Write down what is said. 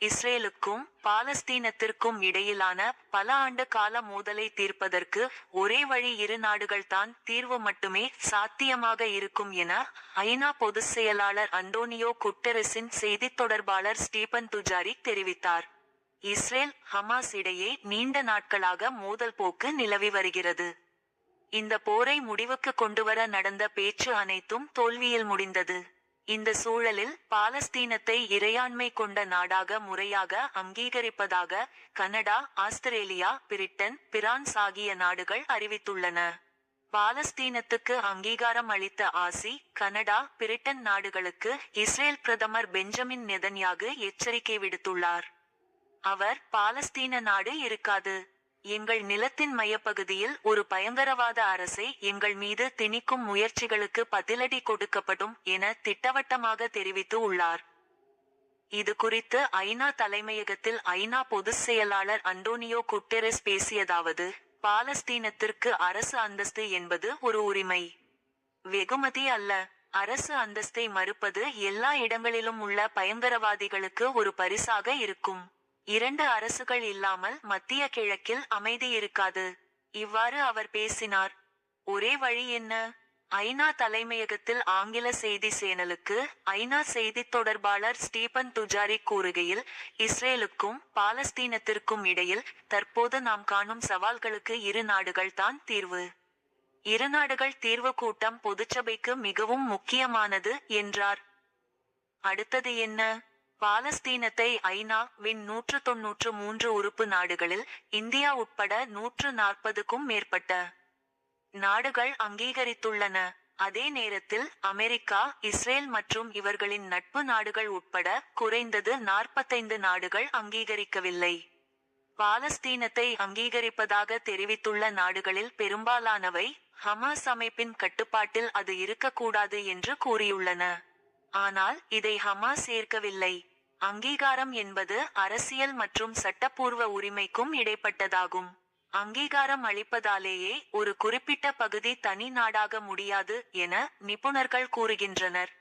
இஸ்ரேலுக்கும் பாலஸ்தீனத்திற்கும் இடையிலான பல ஆண்டு கால மோதலை தீர்ப்பதற்கு ஒரே வழி இரு நாடுகள்தான் தீர்வு மட்டுமே சாத்தியமாக இருக்கும் என ஐநா பொதுச் செயலாளர் அந்தோனியோ குட்டரசின் செய்தித் தொடர்பாளர் ஸ்டீபன் துஜாரி தெரிவித்தார். இஸ்ரேல் ஹமாஸ் இடையே நீண்ட நாட்களாக மோதல் போக்கு நிலவி வருகிறது. இந்த போரை முடிவுக்கு கொண்டுவர நடந்த பேச்சு அனைத்தும் தோல்வியில் முடிந்தது. இந்த சூழலில் பாலஸ்தீனத்தை இறையாண்மை கொண்ட நாடாக முறையாக அங்கீகரிப்பதாக கனடா ஆஸ்திரேலியா பிரிட்டன் பிரான்ஸ் ஆகிய நாடுகள் அறிவித்துள்ளன. பாலஸ்தீனத்துக்கு அங்கீகாரம் அளித்த ஆசி கனடா பிரிட்டன் நாடுகளுக்கு இஸ்ரேல் பிரதமர் பெஞ்சமின் நெதன்யாகு எச்சரிக்கை விடுத்துள்ளார். அவர் பாலஸ்தீன நாடு இருக்காது. எங்கள் நிலத்தின் மையப்பகுதியில் ஒரு பயங்கரவாத அரசை எங்கள் மீது திணிக்கும் முயற்சிகளுக்கு பதிலடி கொடுக்கப்படும் என திட்டவட்டமாக தெரிவித்து உள்ளார். இது குறித்து ஐநா தலைமையகத்தில் ஐநா பொதுச் செயலாளர் அண்டோனியோ குட்டெரஸ் பேசியதாவது பாலஸ்தீனத்திற்கு அரசு அந்தஸ்து என்பது ஒரு உரிமை. வெகுமதி அல்ல அரசு அந்தஸ்தை மறுப்பது எல்லா இடங்களிலும் உள்ள பயங்கரவாதிகளுக்கு ஒரு பரிசாக இருக்கும். இரண்டு அரசுகள் இல்லாமல் மத்திய கிழக்கில் அமைதி இருக்காது. இவ்வாறு அவர் பேசினார். ஒரே வழி என்ன? ஐநா தலைமையகத்தில் ஆங்கில செய்தி சேனலுக்கு ஐநா செய்தித் தொடர்பாளர் ஸ்டீபன் துஜாரி கூறுகையில் இஸ்ரேலுக்கும் பாலஸ்தீனத்திற்கும் இடையில் தற்போது நாம் காணும் சவால்களுக்கு இரு நாடுகள் தான் தீர்வு. இரு நாடுகள் தீர்வு கூட்டம் பொதுச்சபைக்கு மிகவும் முக்கியமானது என்றார். அடுத்தது என்ன? பாலஸ்தீனத்தை ஐநா வின் நூற்று தொன்னூற்று மூன்று உறுப்பு நாடுகளில் இந்தியா உட்பட நூற்று நாற்பதுக்கும் மேற்பட்ட நாடுகள் அங்கீகரித்துள்ளன. அதே நேரத்தில் அமெரிக்கா இஸ்ரேல் மற்றும் இவர்களின் நட்பு நாடுகள் உட்பட குறைந்தது நாற்பத்தைந்து நாடுகள் அங்கீகரிக்கவில்லை. பாலஸ்தீனத்தை அங்கீகரிப்பதாக தெரிவித்துள்ள நாடுகளில் பெரும்பாலானவை ஹமாஸ் அமைப்பின் கட்டுப்பாட்டில் அது இருக்கக்கூடாது என்று கூறியுள்ளன. ஆனால் இதை ஹமாஸ் ஏற்கவில்லை. அங்கீகாரம் என்பது அரசியல் மற்றும் சட்டப்பூர்வ உரிமைக்கும் இடைப்பட்டதாகும். அங்கீகாரம் அளிப்பதாலேயே ஒரு குறிப்பிட்ட பகுதி தனி நாடாக முடியாது என நிபுணர்கள் கூறுகின்றனர்.